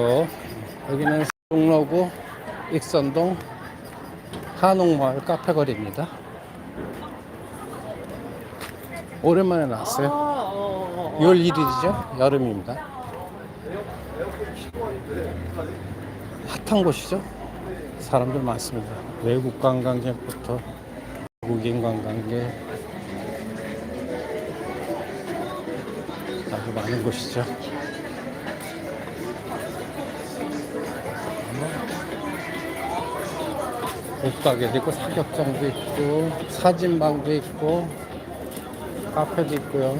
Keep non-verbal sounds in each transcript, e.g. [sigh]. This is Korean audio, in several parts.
어, 여기는 종로구 익선동 한옥마을 카페거리입니다. 오랜만에 나왔어요. 6월 1일이죠. 여름입니다. 핫한 곳이죠. 사람들 많습니다. 외국 관광객부터 외국인 관광객 아주 많은 곳이죠. 옷가게도 있고 사격장도 있고 사진방도 있고 카페도 있고요.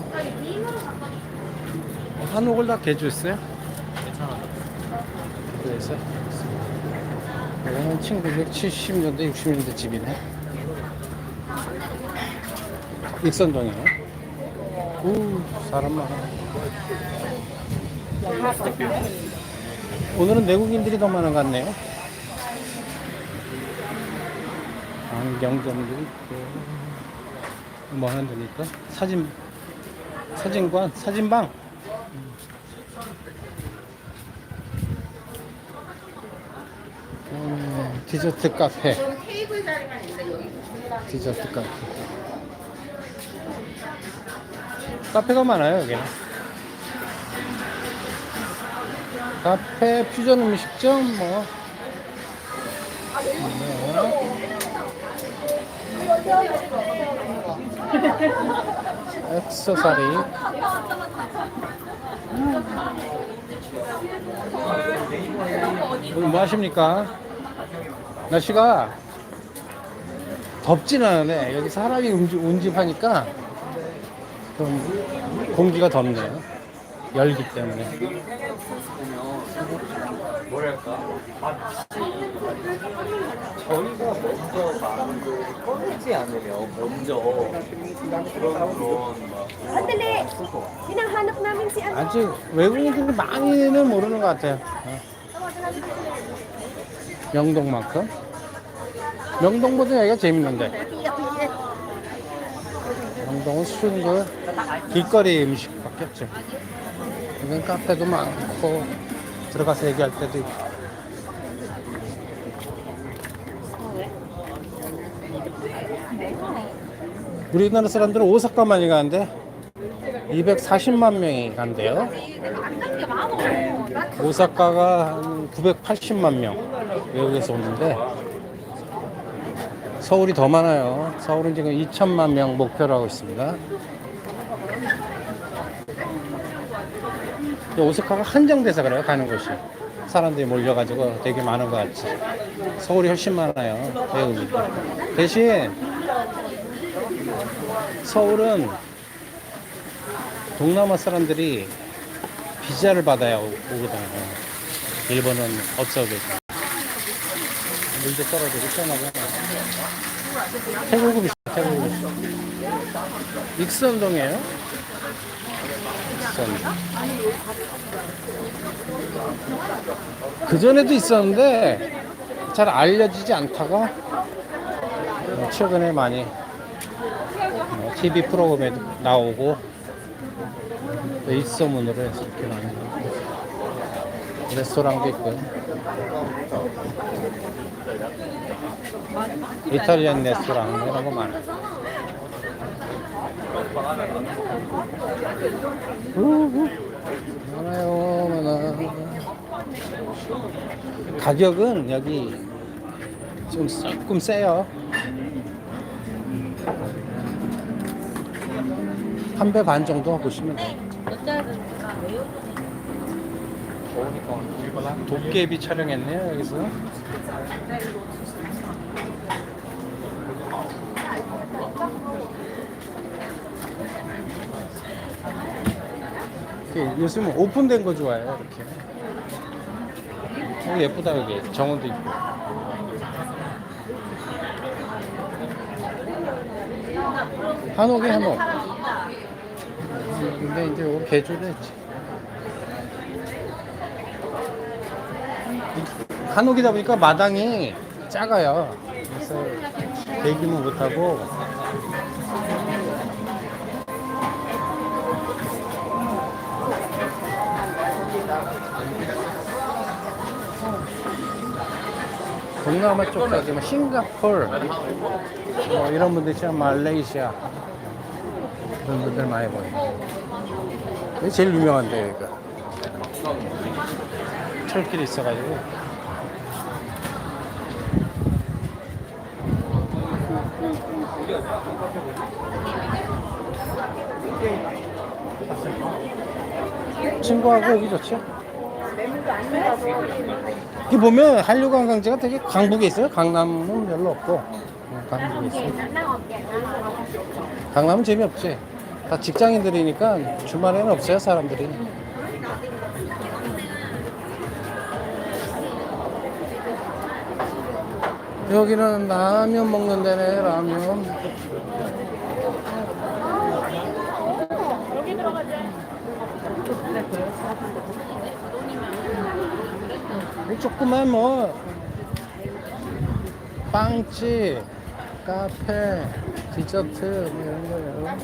한옥을 다 개조했어요? 그래서 이거는 1970년대 60년대 집이네. 익선동이에요. 우 사람 많아. 오늘은 내국인들이 더 많은 것 같네요. 안경점도 있고 뭐 하는 데니까 사진 사진관? 사진방? 음, 디저트 카페. 테이블 자리만 디저트 카페. 카페가 많아요 여기는. 카페 퓨전 음식점 뭐 [laughs] 액세서리 오늘 뭐 하십니까? 날씨가 덥진 않은데 여기 사람이 운집, 운집하니까 좀 공기가 덥네요. 열기 때문에. 저희가 먼저 마음을 꺼내지 않으면 먼저 그런 그런 막 Sandali! Hinahanap namin si ano. 아직 외국인들이 많이는 모르는 것 같아요. 어. 명동만큼. 명동보다 여기가 재밌는데. 명동은 쉬운 거 길거리 음식밖에 없죠. 여기는 카페도 많고 들어가서 얘기할 때도 있고. 우리나라 사람들은 오사카 많이 가는데 240만 명이 간대요. 오사카가 한 980만 명 외국에서 오는데 서울이 더 많아요. 서울은 지금 2천만 명 목표로 하고 있습니다. 근데 오사카가 한정돼서 그래요, 가는 곳이. 사람들이 몰려가지고 되게 많은 것 같지. 서울이 훨씬 많아요, 외국이. 대신 서울은 동남아 사람들이 비자를 받아야 오- 오거든요. 일본은 없어도. 물도 떨어지고 비싸, 태국은 비싸. 익선동이에요? 익선. 그전에도 있었는데 잘 알려지지 않다가 어, 최근에 많이 어, TV 프로그램에도 나오고 또 입소문으로 해서 이렇게 많이 레스토랑도 있고요 이탈리안 레스토랑 이런 거 많아요. 많아요 많아 가격은 여기 좀 조금 세요 한 배 반 정도 보시면 돼요. 도깨비 촬영했네요 여기서. 이렇게 요즘은 오픈된 거 좋아해요 이렇게. 어, 예쁘다 여기 정원도 있고. 한옥이 한옥. 근데 이제 이거 개조를 했지. 한옥이다 보니까 마당이 작아요. 그래서 대기는 못하고 동남아 쪽까지 뭐 싱가폴 뭐 이런 분들 있잖아 말레이시아. 그런 분들 많이 보여요 이게 제일 유명한데 여기가 철길이 있어가지고. 친구하고 오기 좋죠? 이게 보면 한류 관광지가 되게 강북에 있어요. 강남은 별로 없고 어, 강북에 있어요. 강남은 재미없지. 다 직장인들이니까 주말에는 없어요 사람들이. 여기는 라면 먹는 데네 라면. 이 조그만 뭐 빵집, 카페, 디저트 뭐 이런 거예요.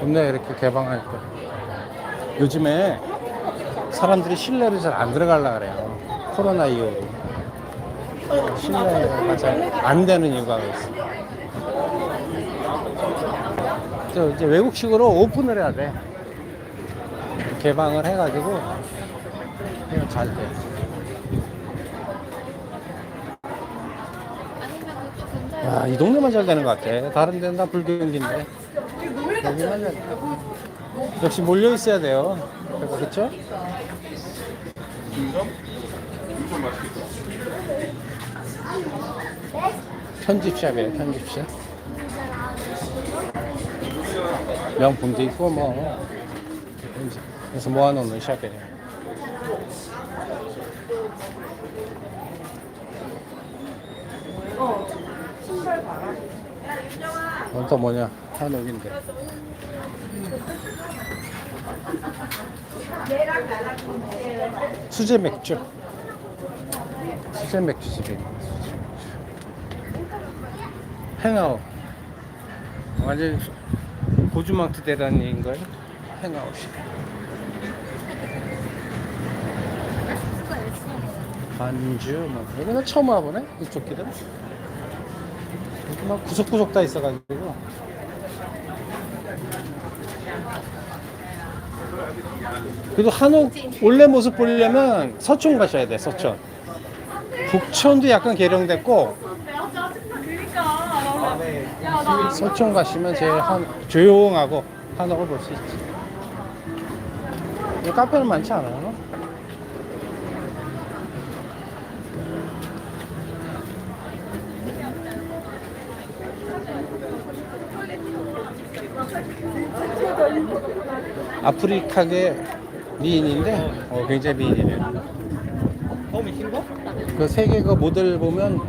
좋네 이렇게 개방하니까. 요즘에 사람들이 실내로 잘 안 들어가려 그래요. 코로나 이후로. 실내가 잘안 되는 이유가 있어. 저 이제 외국식으로 오픈을 해야 돼. 개방을 해가지고 해야 잘 돼. 야, 이 동네만 잘 되는 것 같아. 다른 데는 다 불경기인데. 여기만 잘 돼. 역시 몰려 있어야 돼요. 그렇죠? 편집샵이에요, 편집샵. 명품도 있고, 뭐. 그래서 모아놓는 샵이에요. 이건 또 뭐냐? 한옥인데. 수제 맥주. 수제 맥주집이. 행아웃. 완전 고주망트 대단인 거예요? 행아웃이. 반주, 뭐. 여기는 처음 와보네? 이쪽 길은? 여기 막 구석구석 다 있어가지고. 그래도 한옥 원래 모습 보려면 서촌 가셔야 돼, 서촌. 북촌도 약간 개량됐고, 서촌 가시면 제일 한, 조용하고 한옥을 볼 수 있지. 여기 카페는 많지 않아요? 아프리카계 미인인데 어, 굉장히 미인이네요. 그 세계 그 모델 보면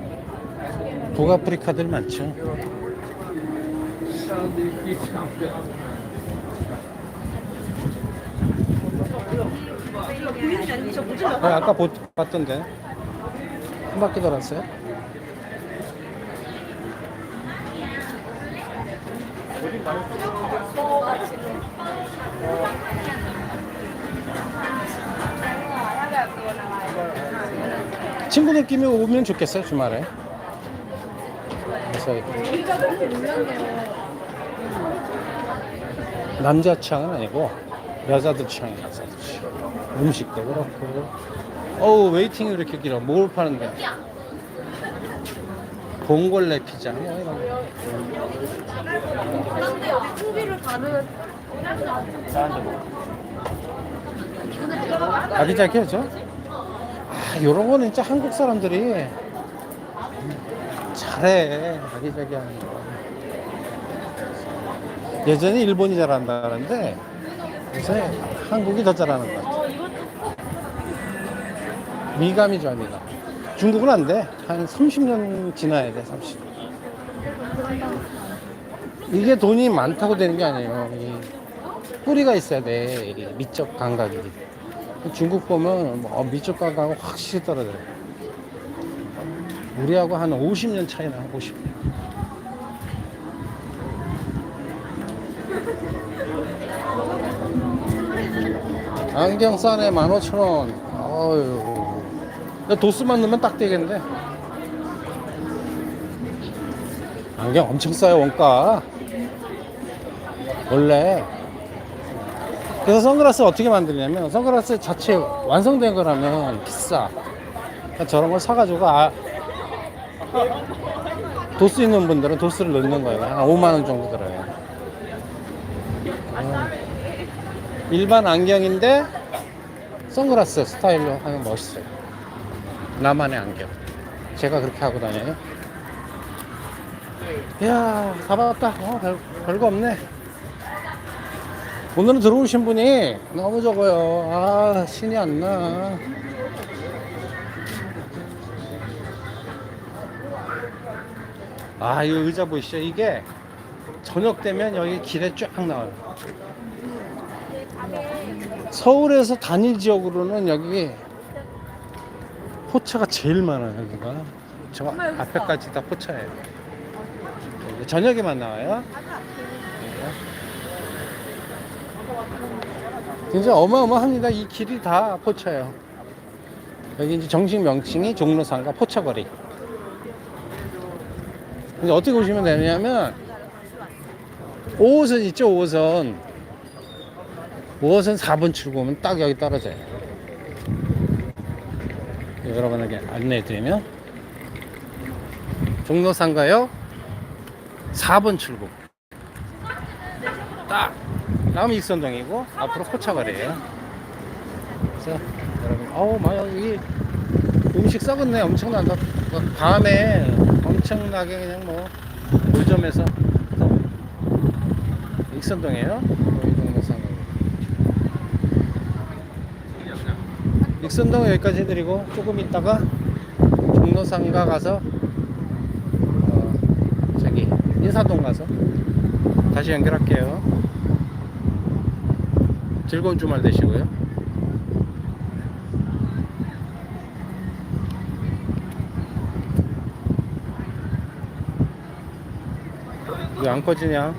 북아프리카들 많죠. 아, 아까 보, 봤던데 한 바퀴 돌았어요? 친구들끼리 오면 좋겠어요 주말에. 그래서 남자 취향은 아니고 여자들 취향이라서 그렇지. 음식도 그렇고. 어우 웨이팅이 이렇게 길어. 뭘 파는데? 봉골레 피자 뭐 이런 거. 그런데 여기 투비를 가는 아기자기하죠? 아, 요런 거는 진짜 한국 사람들이 잘해. 아기자기 하는 거. 예전에 일본이 잘한다는데 요새 한국이 더 잘하는 것 같아. 미감이 좋아, 미감. 중국은 안 돼. 한 30년 지나야 돼, 30. 이게 돈이 많다고 되는 게 아니에요. 이 뿌리가 있어야 돼. 이 미적 감각이. 중국 보면 뭐 미적 감각은 확실히 떨어져요. 우리하고 한 50년 차이 나, 50년. 안경 싸네 15,000원. 어휴 근데 도수만 넣으면 딱 되겠는데? 안경 엄청 싸요 원가. 원래. 그래서 선글라스 어떻게 만드냐면 선글라스 자체 완성된 거라면 비싸. 저런 걸 사가지고 아, 도수 있는 분들은 도수를 넣는 거예요. 한 5만 원 정도 들어요. 음, 일반 안경인데 선글라스 스타일로 하면 멋있어요. 나만의 안경. 제가 그렇게 하고 다녀요. 이야 다 봤다. 어, 별, 별거 없네. 오늘은 들어오신 분이 너무 적어요. 아 신이 안 나 아, 이 의자 보이시죠? 이게 저녁 되면 여기 길에 쫙 나와요. 서울에서 단일 지역으로는 여기 포차가 제일 많아요, 여기가. 저 앞에까지 다 포차예요. 저녁에만 나와요. 진짜 어마어마합니다. 이 길이 다 포차예요. 여기 이제 정식 명칭이 종로상가 포차거리. 근데 어떻게 보시면 되냐면 5호선 있죠 5호선. 5호선 4번 출구면 딱 여기 떨어져요. 여러분에게 안내해 드리면 종로상가역 4번 출구. 딱 다음 익선동이고 앞으로 포차거리에요. 그래서 여러분 어우 막 여기 음식 썩었네. 엄청난다. 뭐 밤에 엄청나게 그냥 뭐 물점에서 익선동이에요. 익선동 여기까지 해드리고 조금 있다가 종로상가 가서 어, 저기 인사동 가서 다시 연결할게요. 즐거운 주말 되시고요 왜 안 꺼지냐?